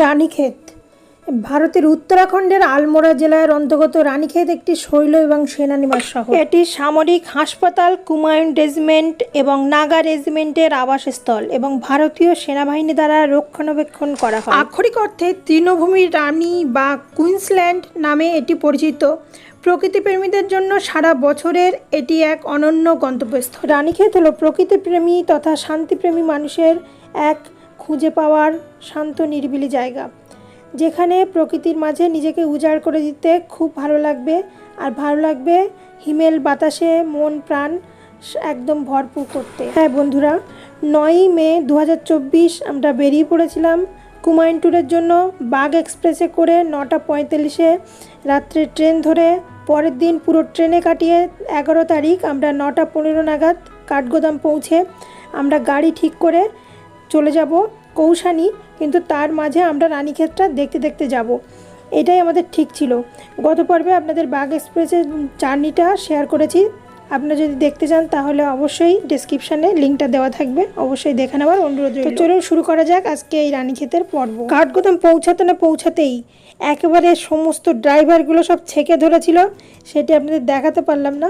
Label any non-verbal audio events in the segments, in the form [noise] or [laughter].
রানীক্ষেত ভারতের উত্তরাখণ্ডের আলমোড়া জেলার অন্তর্গত রানীক্ষেত একটি শৈল এবং সেনানিবাস শহর। এটি সামরিক হাসপাতাল কুমায়ুন রেজিমেন্ট এবং নাগা রেজিমেন্টের আবাসস্থল এবং ভারতীয় সেনাবাহিনী দ্বারা রক্ষণাবেক্ষণ করা হয়। আক্ষরিক অর্থে তৃণভূমির রানী বা কুইন্সল্যান্ড নামে এটি পরিচিত। প্রকৃতিপ্রেমীদের জন্য সারা বছরের এটি এক অনন্য গন্তব্যস্থল। রানীক্ষেত হল প্রকৃতিপ্রেমী তথা শান্তিপ্রেমী মানুষের এক খুঁজে পাওয়ার শান্ত নিরিবিলি জায়গা, যেখানে প্রকৃতির মাঝে নিজেকে উজাড় করে দিতে খুব ভালো লাগবে। আর ভালো লাগবে হিমেল বাতাসে মন প্রাণ একদম ভরপুর করতে। হ্যাঁ বন্ধুরা, নয়ই মে দু হাজার চব্বিশ আমরা বেরিয়ে পড়েছিলাম কুমায়ুন ট্যুরের জন্য বাঘ এক্সপ্রেসে করে নটা পঁয়তাল্লিশে রাত্রে ট্রেন ধরে। পরের দিন পুরো ট্রেনে কাটিয়ে এগারো তারিখ আমরা নটা পনেরো নাগাদ কাঠগোদাম পৌঁছে আমরা গাড়ি ঠিক করে চলে যাব কৌশানি কিন্তু তার মাঝে আমরা রানীক্ষেতটা দেখতে দেখতে যাব। এটাই আমাদের ঠিক ছিল। গত পর্বে আপনাদের বাঘ এক্সপ্রেসের জার্নিটা শেয়ার করেছি। আপনারা যদি দেখতে চান তাহলে অবশ্যই ডিসক্রিপশানে লিঙ্কটা দেওয়া থাকবে। অবশ্যই দেখে নেওয়ার অনুরোধ তো চলুন শুরু করা যাক আজকে এই রানীক্ষেতের পর্ব। কাঠগোদাম পৌঁছাতে না পৌঁছাতেই একেবারে সমস্ত ড্রাইভারগুলো সব ছেঁকে ধরেছিল, সেটি আপনাদের দেখাতে পারলাম না।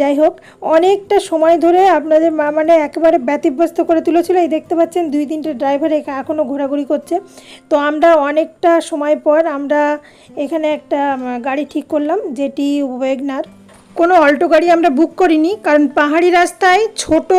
যাই হোক, অনেকটা সময় ধরে আপনাদের মানে একেবারে ব্যতিব্যস্ত করে তুলেছিল। এই দেখতে পাচ্ছেন, দুই তিনটে ড্রাইভার এখনও ঘোরাঘুরি করছে। তো আমরা অনেকটা সময় পর আমরা এখানে একটা গাড়ি ঠিক করলাম, যেটি ওয়েগনার। কোনো অল্টো গাড়ি আমরা বুক করিনি, কারণ পাহাড়ি রাস্তায় ছোট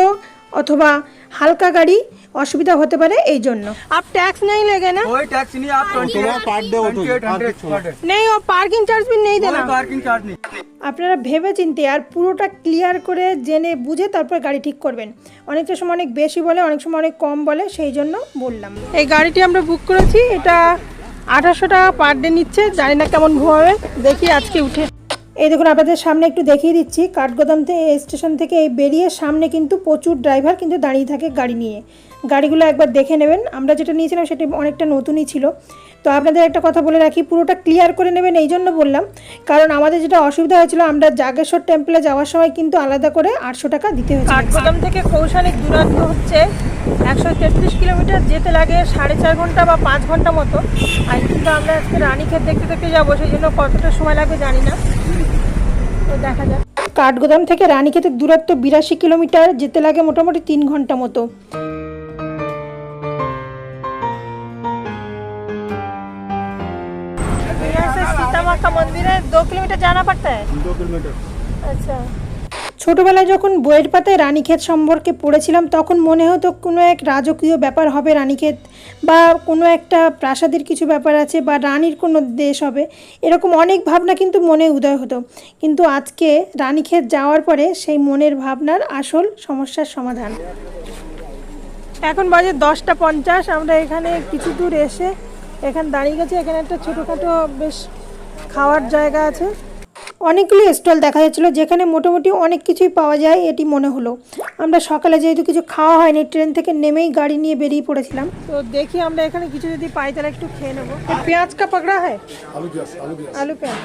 অথবা হালকা গাড়ি অসুবিধা হতে পারে এই জন্য আপ ট্যাক্স नहीं लेंगे ना कोई टैक्स नहीं आप ट्वेंटी थोड़ा पार्ट दे वो तो, ट्वेंटी एट हंड्रेड पार्किंग छोड़ा। पर डे नहीं वो पार्किंग चार्ज भी नहीं देना कोई पार्किंग चार्ज नहीं আপনারা ভেবে চিনতে আর পুরোটা ক্লিয়ার করে জেনে বুঝে তারপর গাড়ি ঠিক করবেন অনেকটা সময় অনেক বেশি বলে অনেক সময় অনেক কম বলে সেই জন্য বললাম এই গাড়িটি আমরা বুক করেছি এটা আঠাশশো টাকা পার ডে নিচ্ছে জানি না কেমন ঘুমাবে দেখি আজকে উঠে এই দেখুন, আপনাদের সামনে একটু দেখিয়ে দিচ্ছি। কাঠগোদাম থেকে স্টেশন থেকে এই বেরিয়ে সামনে কিন্তু প্রচুর ড্রাইভার কিন্তু দাঁড়িয়ে থাকে গাড়ি নিয়ে। গাড়িগুলো একবার দেখে নেবেন। আমরা যেটা নিয়েছিলাম সেটা অনেকটা নতুনই ছিল। তো আপনাদের একটা কথা বলে রাখি, পুরোটা ক্লিয়ার করে নেবেন এই জন্য বললাম। কারণ আমাদের যেটা অসুবিধা হয়েছিল, আমরা জাগেশ্বর টেম্পলে যাওয়ার সময় কিন্তু আলাদা করে আটশো টাকা দিতে হয়েছে কাঠগোদাম থেকে কৌশানিক দূরত্ব হচ্ছে একশো তেত্রিশ কিলোমিটার যেতে লাগে সাড়ে চার ঘন্টা বা পাঁচ ঘন্টা মতো আর কিন্তু আমরা আজকে রানীক্ষেত দেখতে দেখতে যাবো সেই জন্য কতটা সময় লাগবে জানি না তো দেখা যাক কাঠগোদাম থেকে রানীক্ষেতের দূরত্ব বিরাশি কিলোমিটার যেতে লাগে মোটামুটি তিন ঘন্টা মতো यहाँ से सीता माँ का मंदिर है दो किलोमीटर जाना पड़ता है दो किलोमीटर আচ্ছা ছোটবেলায় যখন বইয়ের পাতায় রানীক্ষেত সম্পর্কে পড়েছিলাম, তখন মনে হতো কোনো এক রাজকীয় ব্যাপার হবে রানীক্ষেত, বা কোনো একটা প্রাসাদের কিছু ব্যাপার আছে, বা রানীর কোনো দেশ হবে। এরকম অনেক ভাবনা কিন্তু মনে উদয় হতো। কিন্তু আজকে রানীক্ষেত যাওয়ার পরে সেই মনের ভাবনার আসল সমস্যার সমাধান। এখন বাজে দশটা পঞ্চাশ, আমরা এখানে কিছু দূর এসে এখানে দাঁড়িয়ে গেছি। এখানে একটা ছোটোখাটো বেশ খাওয়ার জায়গা আছে। অনেকগুলো স্টল দেখা যাচ্ছিল যেখানে মোটামুটি অনেক কিছুই পাওয়া যায় এটি মনে হলো। আমরা সকালে যেহেতু কিছু খাওয়া হয়নি ট্রেন থেকে নেমেই গাড়ি নিয়ে বেরিয়ে পড়েছিলাম। তো দেখি আমরা এখানে কিছু যদি পাই তাহলে একটু খেয়ে নেব। পেঁয়াজ কা পাকড়া হয় আলু পেঁয়াজ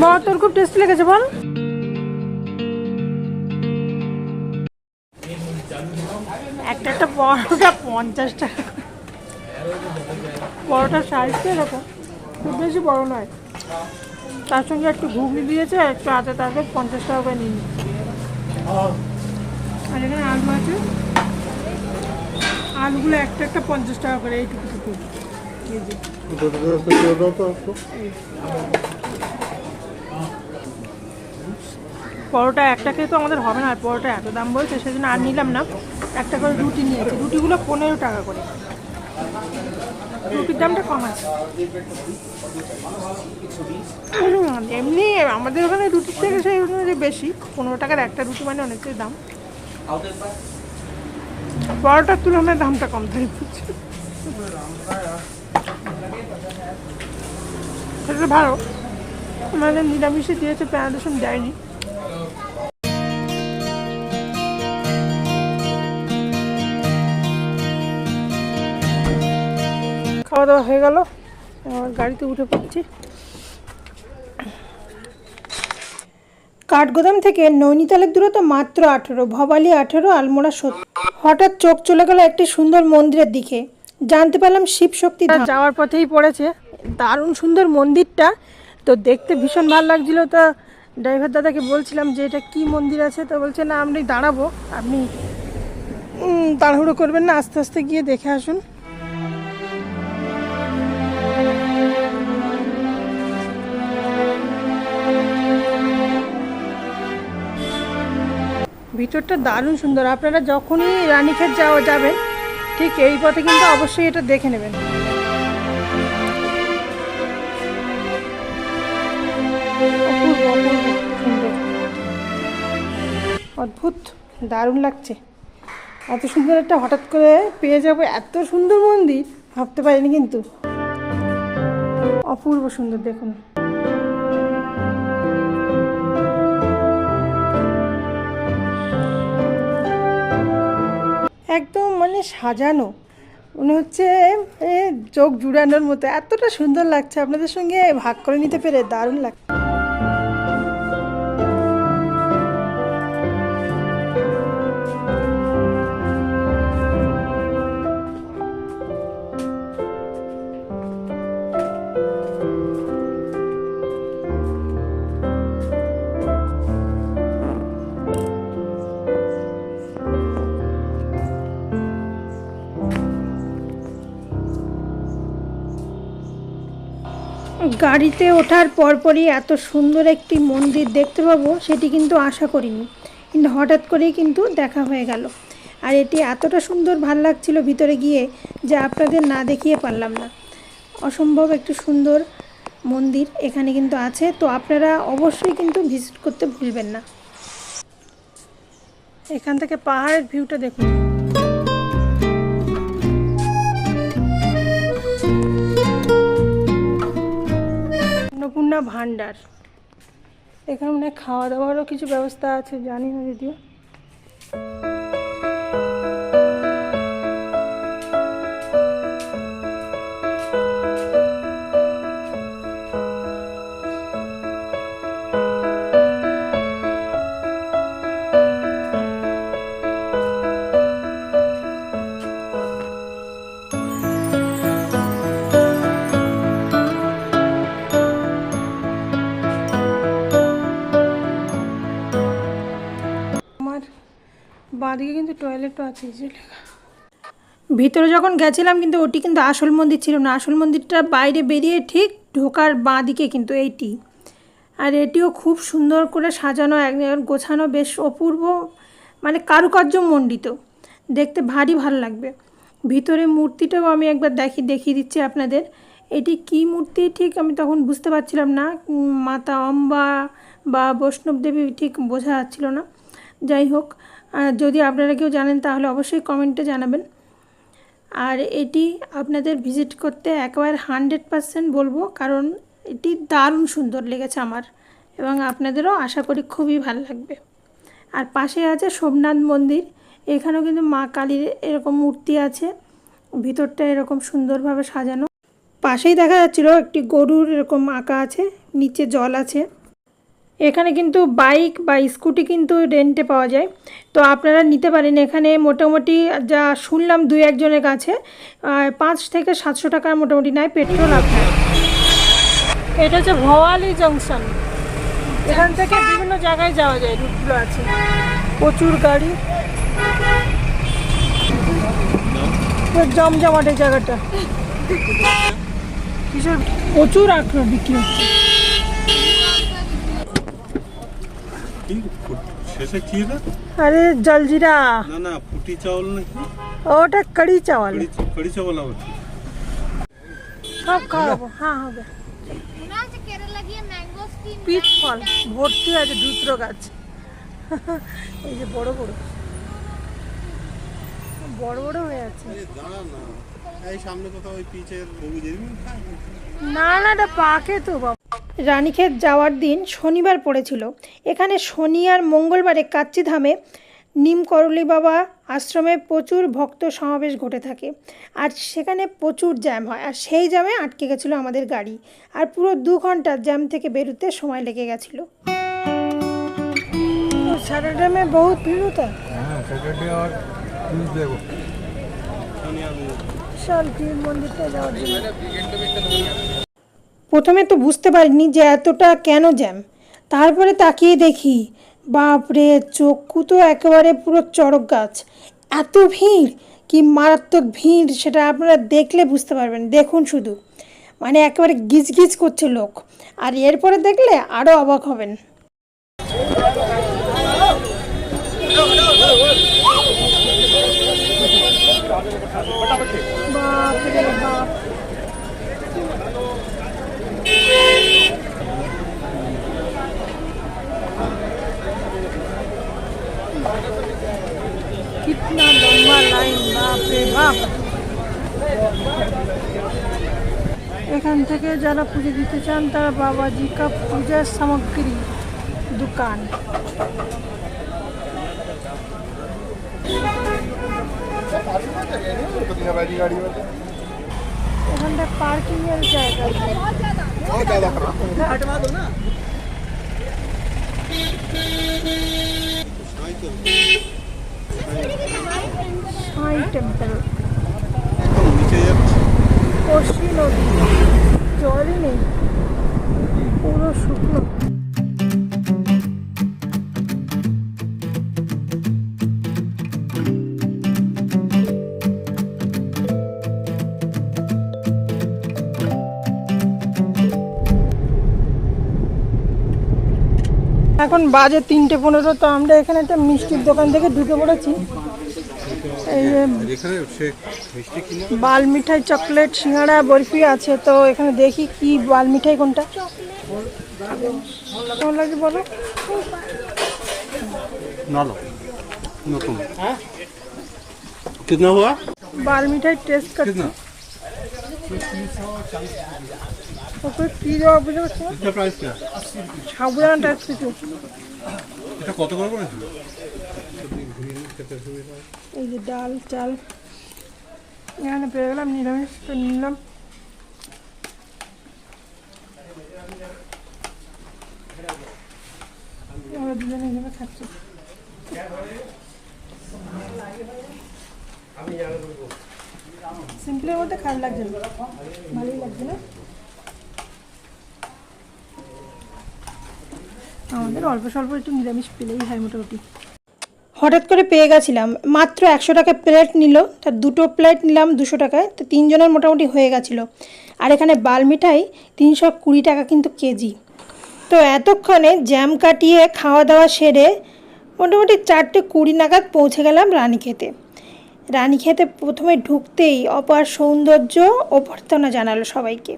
বা তোর খুব টেস্ট লেগেছে বল। একটা একটা পরোটা পঞ্চাশ টাকা। পরোটার সাইজ এরকম। খুব বেশি বড় নয়। তার সঙ্গে একটু ঘুগনি দিয়েছে একটু আটা তারপর পঞ্চাশ টাকা করে নিন। আর এখানে আলু আছে। আলুগুলো একটা একটা পঞ্চাশ টাকা করে, এইটুকু টুকু। পরোটা একটা খেয়ে তো আমাদের হবে না, আর পরোটা এত দাম বলছে, সেজন্য আর নিলাম না। একটা করে রুটি নিয়েছে। রুটিগুলো পনেরো টাকা করে। রুটির দামটা কম আছে। [clears throat] এমনি আমাদের ওখানে রুটির থেকে সেই অনুযায়ী বেশি। পনেরো টাকার একটা রুটি মানে অনেকটাই দাম। পরোটার তুলনায় দামটা কম বুঝছি সেটা ভালো। আমাদের নিরামিষে দিয়েছে পেঁয়াজ রসুন দেয়নি। খাওয়া দাওয়া হয়ে গেল। এবার গাড়িতে উঠে পড়ছি। কাঠগোদাম থেকে নৈনিতালের দূরত্ব মাত্র আঠেরো, ভবালি আঠেরো, আলমোড়া সত্তর হঠাৎ চোখ চলে গেল একটি সুন্দর মন্দিরের দিকে। জানতে পারলাম শিব শক্তি যাওয়ার পথেই পড়েছে। দারুণ সুন্দর মন্দিরটা। তো দেখতে ভীষণ ভালো লাগছিল। তো ড্রাইভার দাদাকে বলছিলাম যে, এটা কি মন্দির আছে? তো বলছে, না আপনি দাঁড়াবো। আপনি তাড়াহুড়ো করবেন না। আস্তে আস্তে গিয়ে দেখে আসুন। ভিতরটা দারুণ সুন্দর। আপনারা যখনই রানীক্ষেত যাওয়া যাবেন, ঠিক এই পথে কিন্তু অবশ্যই এটা দেখে নেবেন। অদ্ভুত, দারুণ লাগছে। এত সুন্দর একটা হঠাৎ করে পেয়ে যাব, এত সুন্দর মন্দির, ভাবতে পারিনি কিন্তু। অপূর্ব সুন্দর, দেখুন। মানে সাজানো। মনে হচ্ছে চোখ জুড়ানোর মতো। এতটা সুন্দর লাগছে। আপনাদের সঙ্গে ভাগ করে নিতে পেরে দারুণ লাগছে। গাড়িতে ওঠার পরপরই এত সুন্দর একটি মন্দির দেখতে পাবো, সেটি কিন্তু আশা করিনি। কিন্তু হঠাৎ করেই কিন্তু দেখা হয়ে গেল। আর এটি এতটা সুন্দর ভালো লাগছিল ভিতরে গিয়ে যে আপনাদের না দেখিয়ে পারলাম না। অসম্ভব একটি সুন্দর মন্দির এখানে কিন্তু আছে, তো আপনারা অবশ্যই কিন্তু ভিজিট করতে ভুলবেন না। এখান থেকে পাহাড়ের ভিউটা দেখুন। অন্নপূর্ণা ভাণ্ডার। এখানে মানে খাওয়া দাওয়ারও কিছু ব্যবস্থা আছে জানি না যদিও। ভিতরে যখন গেছিলাম কিন্তু ওটি কিন্তু আসল মন্দির ছিল না। আসল মন্দিরটা বাইরে বেরিয়ে ঠিক ঢোকার বাঁ দিকে কিন্তু এইটি। আর এটিও খুব সুন্দর করে সাজানো, একদম গোছানো, বেশ অপূর্ব মানে কারুকার্য মণ্ডিত। দেখতে ভারী ভালো লাগবে। ভিতরে মূর্তিটাও আমি একবার দেখি, দেখিয়ে দিচ্ছি আপনাদের। এটি কি মূর্তি? ঠিক আমি তখন বুঝতে পারছিলাম না। মাতা অম্বা বা বৈষ্ণব দেবী ঠিক বোঝা যাচ্ছিল না। যাই হোক আহ, যদি আপনারা কেউ জানেন তাহলে অবশ্যই কমেন্টে জানাবেন। আর এটি আপনাদের ভিজিট করতে একেবারে হান্ড্রেড পারসেন্ট বলব কারণ এটি দারুণ সুন্দর লেগেছে আমার এবং আপনাদেরও আশা করি খুবই ভালো লাগবে। আর পাশে আছে সোমনাথ মন্দির এখানেও কিন্তু মা কালীর এরকম মূর্তি আছে ভিতরটা এরকম সুন্দরভাবে সাজানো। পাশেই দেখা যাচ্ছিল একটি গরুর এরকম আঁকা আছে নিচে জল আছে। এখানে কিন্তু বাইক বা স্কুটি কিন্তু রেন্টে পাওয়া যায়। তো আপনারা নিতে পারেন এখানে মোটামুটি যা শুনলাম দুই একজনের কাছে পাঁচ থেকে সাতশো টাকার মোটামুটি নেয় পেট্রোল আপনার। এটা হচ্ছে ভওয়ালি জংশন। এখান থেকে বিভিন্ন জায়গায় যাওয়া যায় রুটগুলো আছে। প্রচুর গাড়ি। জমজমাটের জায়গাটা। প্রচুর আখরোট বিক্রি হচ্ছে। কিন্তু ফু- শেষে কি রে? আরে জলজিরা। না না ফুটি চাউল নাকি? ওটা কড়ি কড়ি চাউল সব খাওয়াবো। হ্যাঁ হবে। পিচ ফল ভর্তি আছে ধুত্র গাছ। এই যে বড় বড়। বড় বড় হয়ে আছে। এই সামনে কোথাও ওই পিচের না না এটা পাকে তো বাবা। রানীক্ষেত যাওয়ার দিন শনিবার পড়েছিল। এখানে শনি আর মঙ্গলবারে কাচ্চিধামে নিমকরলি বাবা আশ্রমে প্রচুর ভক্ত সমাবেশ ঘটে থাকে। আর সেখানে প্রচুর জ্যাম হয়। আর সেই জ্যামে আটকে গেছিল আমাদের গাড়ি। আর পুরো দু ঘণ্টা জ্যাম থেকে বেরোতে সময় লেগে গেছিল। স্যাটারডে মে বহুত ভিড় চল মন্দিরটা যাওয়ার জন্য। প্রথমে তো বুঝতে পারিনি যে এতটা কেন জ্যাম। তারপরে তাকিয়ে দেখি, বাপরে, চক্ষু তো একেবারে পুরো চড়ক গাছ। এত ভিড়? কি মারাত্মক ভিড় সেটা আপনারা দেখলে বুঝতে পারবেন। দেখুন শুধু। মানে একেবারে গিজ গিজ করছে লোক। আর এরপরে দেখলে আরও অবাক হবেন। এখান থেকে যারা পুজো দিতে চান, তারা বাবাজি কা পূজার সামগ্রী দোকান। এখানটা পার্কিং এর জায়গা সাই টেম্পল কষি নদী। জলই নেই। পুরো শুকনো। এখন বাজে তিনটে পনেরো তো আমরা এখানে একটা মিষ্টির দোকান থেকে ঢুকে পড়েছি এই যে এখানে সে মিষ্টি কিনে বাল মিঠাই চকলেট সিঙ্গাড়া বরফি আছে তো এখানে দেখি কি বাল মিঠাই কোনটা কেমন লাগে বলো নালো নতুন कितना हुआ बाल मिठाई टेस्ट करते कितना কি এই যে ডাল চাল। এখানে পেয়ে গেলাম নিরামিষ নিলাম। দুজনে খাচ্ছি খারাপ লাগছে ভালোই লাগছে না? আমাদের অল্প স্বল্প একটু নিরামিষ পেলেই হয় মোটামুটি। হঠাৎ করে পেয়ে গেছিলাম, মাত্র একশো টাকা প্লেট নিল তার দুটো প্লেট নিলাম দুশো টাকায়, তো তিনজনের মোটামুটি হয়ে গেছিল। আর এখানে বাল মিঠাই তিনশো কুড়ি টাকা কিন্তু কেজি। তো এতক্ষণে জ্যাম কাটিয়ে খাওয়া দাওয়া সেরে মোটামুটি চারটে কুড়ি নাগাদ পৌঁছে গেলাম রানীক্ষেতে। রানীক্ষেতে প্রথমে ঢুকতেই অপার সৌন্দর্য অভ্যর্থনা জানালো সবাইকে।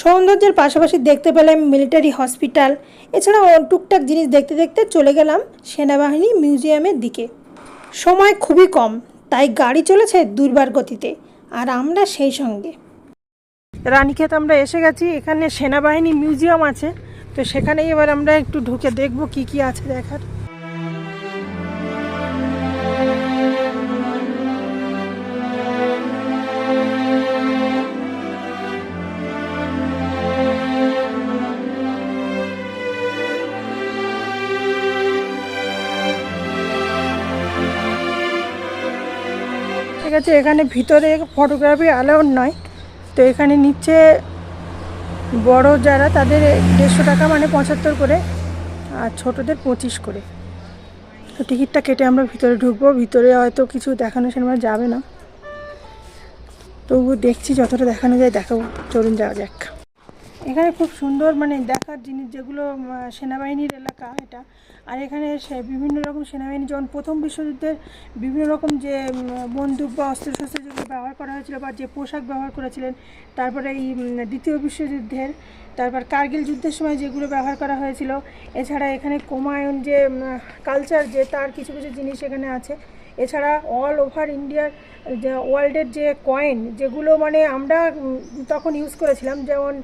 সৌন্দর্যের পাশাপাশি দেখতে পেলাম মিলিটারি হসপিটাল এছাড়াও টুকটাক জিনিস দেখতে দেখতে চলে গেলাম সেনাবাহিনী মিউজিয়ামের দিকে। সময় খুবই কম, তাই গাড়ি চলেছে দুর্বার গতিতে, আর আমরা সেই সঙ্গে। রানীক্ষেত আমরা এসে গেছি, এখানে সেনাবাহিনী মিউজিয়াম আছে, তো সেখানেই এবার আমরা একটু ঢুকে দেখব কি কি আছে দেখার। আছে এখানে ভিতরে ফটোগ্রাফি অ্যালাউড নয়। তো এখানে নিচ্ছে বড় যারা, তাদের দেড়শো টাকা মানে পঁচাত্তর করে, আর ছোটদের পঁচিশ করে। তো টিকিটটা কেটে আমরা ভিতরে ঢুকবো, ভিতরে হয়তো কিছু দেখানো সেরকম যাবে না। তবু দেখছি, যতটা দেখানো যায়, দেখাবো। চলুন যাওয়া যাক। এখানে খুব সুন্দর মানে দেখার জিনিস যেগুলো সেনাবাহিনীর এলাকা এটা। আর এখানে সে বিভিন্ন রকম সেনাবাহিনী, যেমন প্রথম বিশ্বযুদ্ধের বিভিন্ন রকম যে বন্দুক বা অস্ত্রশস্ত্র যেগুলো ব্যবহার করা হয়েছিল বা যে পোশাক ব্যবহার করেছিলেন, তারপরে এই দ্বিতীয় বিশ্বযুদ্ধের, তারপর কার্গিল যুদ্ধের সময় যেগুলো ব্যবহার করা হয়েছিল। এছাড়া এখানে কোমায়ন যে কালচার যে, তার কিছু কিছু জিনিস এখানে আছে। এছাড়া অল ওভার ইন্ডিয়ার যে ওয়ার্ল্ডের যে কয়েন, যেগুলো মানে আমরা তখন ইউজ করেছিলাম, যেমন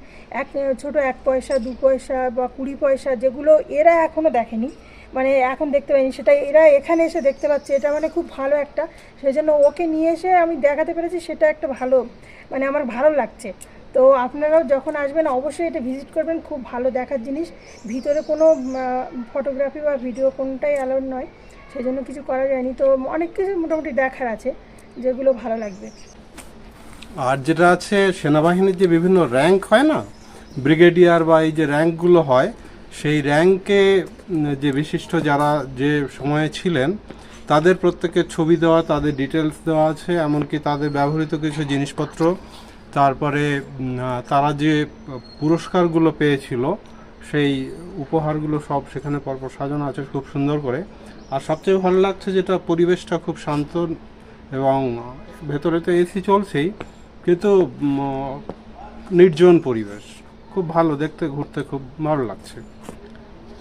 এক, ছোট এক পয়সা, দু পয়সা বা কুড়ি পয়সা, যেগুলো এরা এখনও দেখেনি। মানে এখন দেখতে পাইনি, সেটা এরা এখানে এসে দেখতে পাচ্ছে, এটা মানে খুব ভালো একটা। সেই জন্য ওকে নিয়ে এসে আমি দেখাতে পেরেছি, সেটা একটা ভালো মানে আমার ভালো লাগছে। তো আপনারাও যখন আসবেন, অবশ্যই এটা ভিজিট করবেন, খুব ভালো দেখার জিনিস। ভিতরে কোনো ফটোগ্রাফি বা ভিডিও কোনোটাই অ্যালাউড নয় সেই জন্য কিছু করা যায়নি। তো অনেক কিছু মোটামুটি দেখার আছে। যেগুলো ভালো লাগবে। আর যেটা আছে, সেনাবাহিনীর যে বিভিন্ন র্যাঙ্ক হয় না ব্রিগেডিয়ার বা এই যে র্যাঙ্কগুলো হয়, সেই র্যাঙ্কে যে বিশিষ্ট যারা যে সময়ে ছিলেন, তাদের প্রত্যেকের ছবি দেওয়া, তাদের ডিটেলস দেওয়া আছে, এমনকি তাদের ব্যবহৃত কিছু জিনিসপত্র। তারপরে তারা যে পুরস্কারগুলো পেয়েছিল, সেই উপহারগুলো সব সেখানে পরপর সাজানো আছে খুব সুন্দর করে। আর সবচেয়ে ভালো লাগছে যেটা, পরিবেশটা খুব শান্ত এবং ভেতরে তো এসি চলছেই কিন্তু উম, নির্জন পরিবেশ খুব ভালো দেখতে ঘুরতে খুব ভালো লাগছে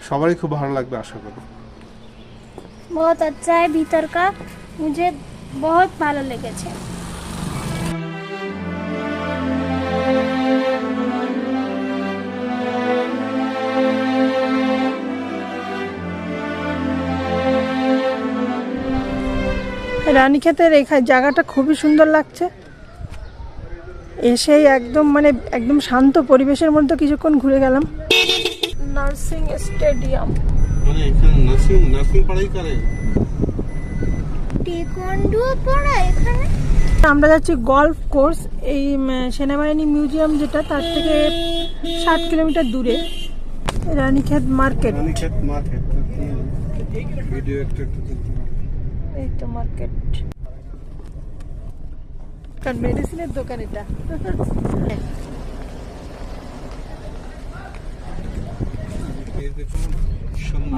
সবারই খুব ভালো লাগবে আশা করি बहुत अच्छा है भीतर का मुझे बहुत ভালো লেগেছে রানীক্ষেতের এখানে জায়গাটা খুবই সুন্দর লাগছে। এসেই একদম মানে একদম শান্ত পরিবেশের মধ্যে কিছুক্ষণ ঘুরে গেলাম। নার্সিং স্টেডিয়াম। মানে এখানে নার্সিং নার্সিং পড়াই করে? টেকওয়ান্ডো পড়া এখানে? আমরা যাচ্ছি গলফ কোর্স এই সেনাবাহিনী মিউজিয়াম যেটা তার থেকে ষাট কিলোমিটার দূরে। Ranikhet market. Ranikhet market video একটু একটু তুলতে হবে। মেডিসিনের দোকান এটা?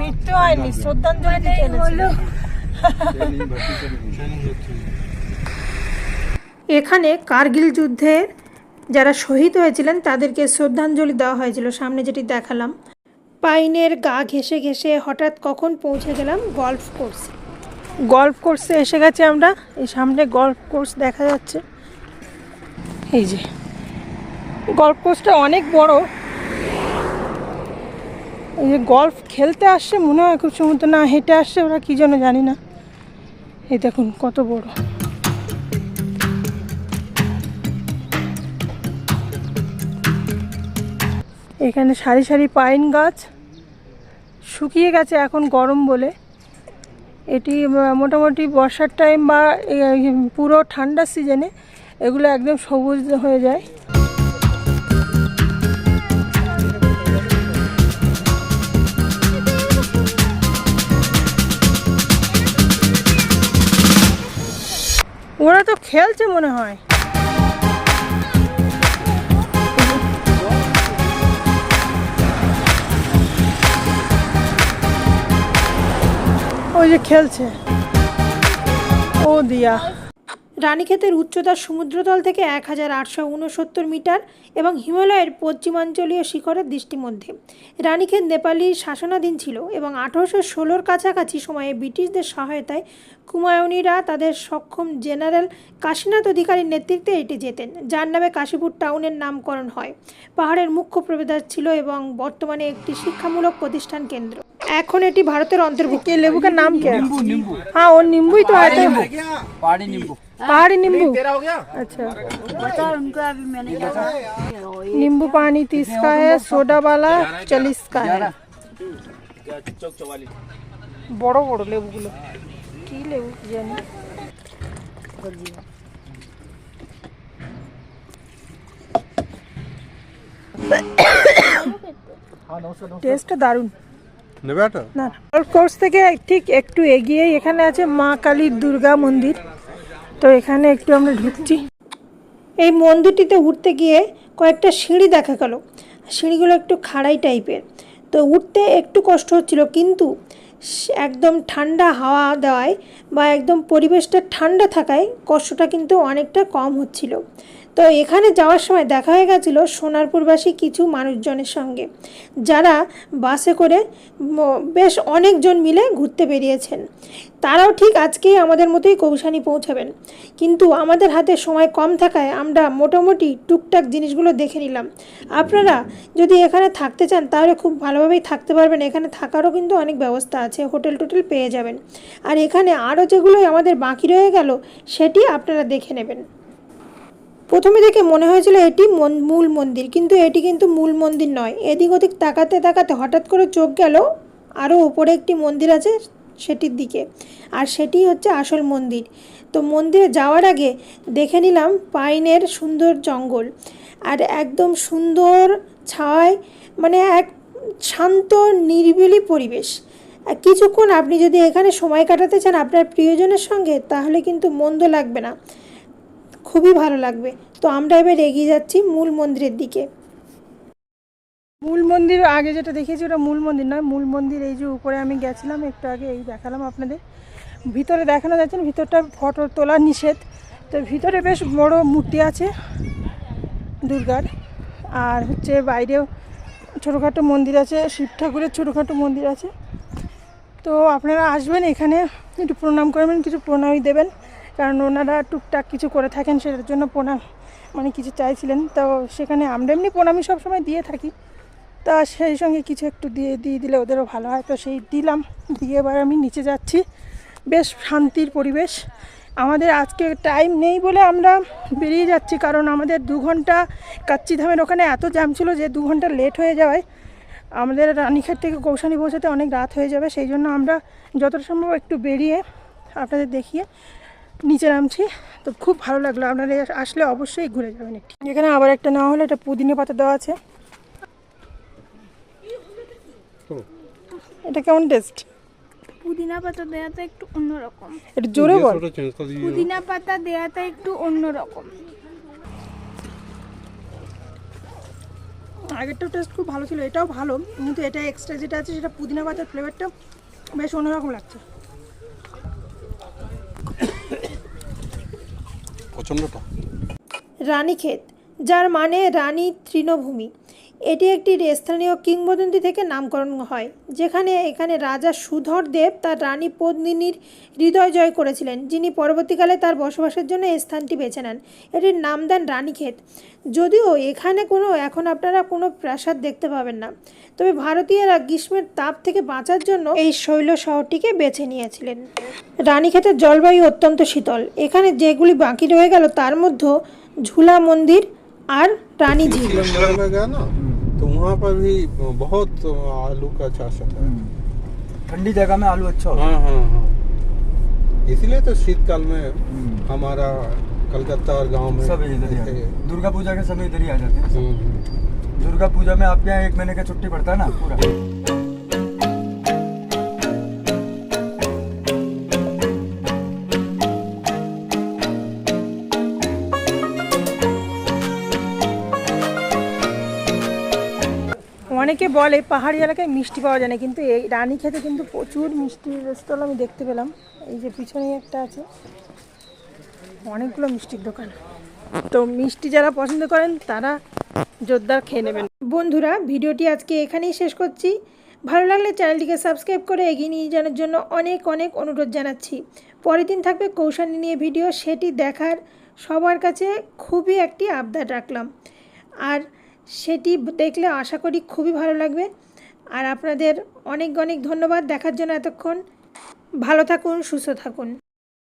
মৃত্যু হয়নি শ্রদ্ধাঞ্জলি। এখানে কার্গিল যুদ্ধে যারা শহীদ হয়েছিলেন, তাদেরকে শ্রদ্ধাঞ্জলি দেওয়া হয়েছিল। সামনে যেটি দেখালাম, পাইনের গা ঘেসে ঘেসে হঠাৎ কখন পৌঁছে গেলাম? গল্ফ কোর্সে। গল্ফ কোর্সে এসে গেছে আমরা। এই সামনে গল্ফ কোর্স দেখা যাচ্ছে। এই যে। গল্ফ কোর্সটা অনেক বড়। এই যে গল্ফ খেলতে আসছে মনে হয় খুব সমুদ্র। না, হেঁটে আসছে ওরা, কী যেন জানি না। এই দেখুন কত বড়। এখানে সারি সারি পাইন গাছ শুকিয়ে গেছে এখন গরম বলে। এটি মোটামুটি বর্ষার টাইম বা পুরো ঠান্ডার সিজনে এগুলো একদম সবুজ হয়ে যায়। ওরা তো খেলছে মনে হয়। ওই যে খেলছে। ও দিয়া। রানীক্ষেতের উচ্চতা সমুদ্রতল থেকে এক হাজার আটশো উনসত্তর মিটার এবং হিমালয়ের পশ্চিমাঞ্চলীয় শিখরের দৃষ্টিমধ্যে। রানীক্ষেত নেপালি শাসনাধীন ছিল এবং আঠারোশো ষোলোর কাছাকাছি সময়ে ব্রিটিশদের সহায়তায় কুমায়ুনিরা তাদের সক্ষম জেনারেল কাশীনাথ অধিকারীর নেতৃত্বে এটি যেতেন যার নামে কাশীপুর টাউনের নামকরণ হয়। পাহাড়ের মুখ্য প্রবেদার ছিল এবং বর্তমানে একটি শিক্ষামূলক প্রতিষ্ঠান কেন্দ্র। এখন এটি ভারতের অন্তর্ভুক্ত এই লেবু का नाम क्या है हाँ वो नींबू ही तो आता है पहाड़ी नींबू पहाड़ी नींबू अच्छा नींबू पानी तीस का है सोडा वाला चालीस का है বড় বড় লেবুগুলো কি লেবু কি জানি টেস্টটা দারুণ কোর্স থেকে ঠিক একটু এগিয়ে এখানে আছে মা কালীর দুর্গা মন্দির। তো এখানে একটু আমরা ঢুকছি। এই মন্দিরটিতে উঠতে গিয়ে কয়েকটা সিঁড়ি দেখা গেল। সিঁড়িগুলো একটু খাড়াই টাইপের। তো উঠতে একটু কষ্ট হচ্ছিল, কিন্তু একদম ঠান্ডা হাওয়া দেওয়ায় বা একদম পরিবেশটা ঠান্ডা থাকায় কষ্টটা কিন্তু অনেকটা কম হচ্ছিল। তো এখানে যাওয়ার সময় দেখা হয়ে গেছিল সোনারপুরবাসী কিছু মানুষজনের সঙ্গে, যারা বাসে করে বেশ অনেকজন মিলে ঘুরতে বেরিয়েছেন। তারাও ঠিক আজকেই আমাদের মতোই কৌশানি পৌঁছাবেন। কিন্তু আমাদের হাতে সময় কম থাকায় আমরা মোটামুটি টুকটাক জিনিসগুলো দেখে নিলাম। আপনারা যদি এখানে থাকতে চান, তাহলে খুব ভালোভাবেই থাকতে পারবেন। এখানে থাকারও কিন্তু অনেক ব্যবস্থা আছে, হোটেল টোটেল পেয়ে যাবেন। আর এখানে আরও যেগুলোই আমাদের বাকি রয়ে গেল, সেটি আপনারা দেখে নেবেন। প্রথমে দেখে মনে হয়েছিল এটি মূল মন্দির, কিন্তু এটি কিন্তু মূল মন্দির নয়। এদিক ওদিক তাকাতে তাকাতে হঠাৎ করে চোখ গেল আরও উপরে একটি মন্দির আছে সেটির দিকে, আর সেটি হচ্ছে আসল মন্দির। তো মন্দিরে যাওয়ার আগে দেখে নিলাম পাইনের সুন্দর জঙ্গল, আর একদম সুন্দর ছায় মানে এক শান্ত, নিরিবিলি পরিবেশ। কিছুক্ষণ আপনি যদি এখানে সময় কাটাতে চান আপনার প্রিয়জনের সঙ্গে, তাহলে কিন্তু মন্দ লাগবে না। খুবই ভালো লাগবে। তো আমরা এবার এগিয়ে যাচ্ছি মূল মন্দিরের দিকে। মূল মন্দির আগে যেটা দেখিয়েছি ওটা মূল মন্দির নয়। মূল মন্দির এই যে উপরে আমি গেছিলাম, একটু আগে এই দেখালাম আপনাদের। ভিতরে দেখানো যাচ্ছে না, ভিতরটা ফটো তোলা নিষেধ। তো ভিতরে বেশ বড় মূর্তি আছে দুর্গার। আর হচ্ছে বাইরেও ছোটোখাটো মন্দির আছে, শিব ঠাকুরের ছোটোখাটো মন্দির আছে। তো আপনারা আসবেন এখানে, একটু প্রণাম করবেন, কিছু প্রণামই দেবেন। কারণ ওনারা টুকটাক কিছু করে থাকেন, সেটার জন্য প্রণাম মানে কিছু চাইছিলেন। তো সেখানে আমরা এমনি প্রণামই সবসময় দিয়ে থাকি। তা সেই সঙ্গে কিছু একটু দিয়ে দিয়ে দিলে ওদেরও ভালো হয়। তো সেই দিলাম, দিয়ে এবার আমি নিচে যাচ্ছি। বেশ শান্তির পরিবেশ। আমাদের আজকে টাইম নেই বলে আমরা বেরিয়ে যাচ্ছি, কারণ আমাদের দু ঘণ্টা কাচ্চিধামের ওখানে এত জ্যাম ছিল যে দু ঘণ্টা লেট হয়ে যাওয়ায় আমাদের রানীঘাট থেকে কৌশানি পৌঁছাতে অনেক রাত হয়ে যাবে। সেই জন্য আমরা যতটা সম্ভব একটু বেরিয়ে আপনাদের দেখিয়ে নিচে নামছি তো খুব ভালো লাগল। আপনারা আসলে অবশ্যই ঘুরে যাবেন একটি। এখানে আবার একটা নেওয়া হলো এটা পুদিনা পাতা দেওয়া আছে। এটা কেমন টেস্ট পুদিনা পাতা দেওয়াটা একটু অন্যরকম। একটু জোরে বল। পুদিনা পাতা দেওয়াটা একটু অন্যরকম। আগেরটাও টেস্ট খুব ভালো ছিল এটাও ভালো কিন্তু এটা এক্সট্রা যেটা আছে সেটা পুদিনা পাতার ফ্লেভারটা বেশ অন্যরকম লাগছে। পছন্দটা রানীক্ষেত যার মানে রানী তৃণভূমি। এটি একটি স্থানীয় কিংবদন্তি থেকে নামকরণ হয়, যেখানে এখানে রাজা সুধর দেব তার রানী পদ্মিনীর হৃদয় জয় করেছিলেন, যিনি পরবর্তীকালে তার বসবাসের জন্য এই স্থানটি বেছে নেন। এটির নাম দেন রানীক্ষেত। যদিও এখানে কোনো, এখন আপনারা কোনো প্রাসাদ দেখতে পাবেন না। তবে ভারতীয়রা গ্রীষ্মের তাপ থেকে বাঁচার জন্য এই শৈল শহরটিকে বেছে নিয়েছিলেন। রানীক্ষেতের জলবায়ু অত্যন্ত শীতল। এখানে যেগুলি বাকি রয়ে গেল, তার মধ্যে ঝুলা মন্দির আর রানী ঝিল। तो वहाँ पर भी बहुत आलू का अच्छा असर है ठंडी जगह में आलू अच्छा होता है। हाँ हाँ हाँ। इसीलिए तो शीतकाल में हमारा कलकत्ता और गाँव में सब इधर दुर्गा पूजा के समय इधर ही आ जाते हैं। हम्म, हम्म। दुर्गा पूजा में आपके यहाँ एक महीने का छुट्टी पड़ता है ना पूरा? অনেকে বলে পাহাড়ি এলাকায় মিষ্টি পাওয়া যায় না, কিন্তু এই রানী খেতে কিন্তু প্রচুর মিষ্টির স্টল আমি দেখতে পেলাম। এই যে পিছনেই একটা আছে। অনেকগুলো মিষ্টির দোকান। তো মিষ্টি যারা পছন্দ করেন, তারা জোরদার খেয়ে নেবেন। বন্ধুরা, ভিডিওটি আজকে এখানেই শেষ করছি। ভালো লাগলে চ্যানেলটিকে সাবস্ক্রাইব করে এগিয়ে নিয়ে যাওয়ার জন্য অনেক অনেক অনুরোধ জানাচ্ছি। পরের দিন থাকবে কৌশানী নিয়ে ভিডিও, সেটি দেখার সবার কাছে খুবই একটি আবদার রাখলাম। আর সেটি দেখলে আশা করি খুবই ভালো লাগবে। আর আপনাদের অনেক অনেক ধন্যবাদ দেখার জন্য এতক্ষণ। ভালো থাকুন, সুস্থ থাকুন।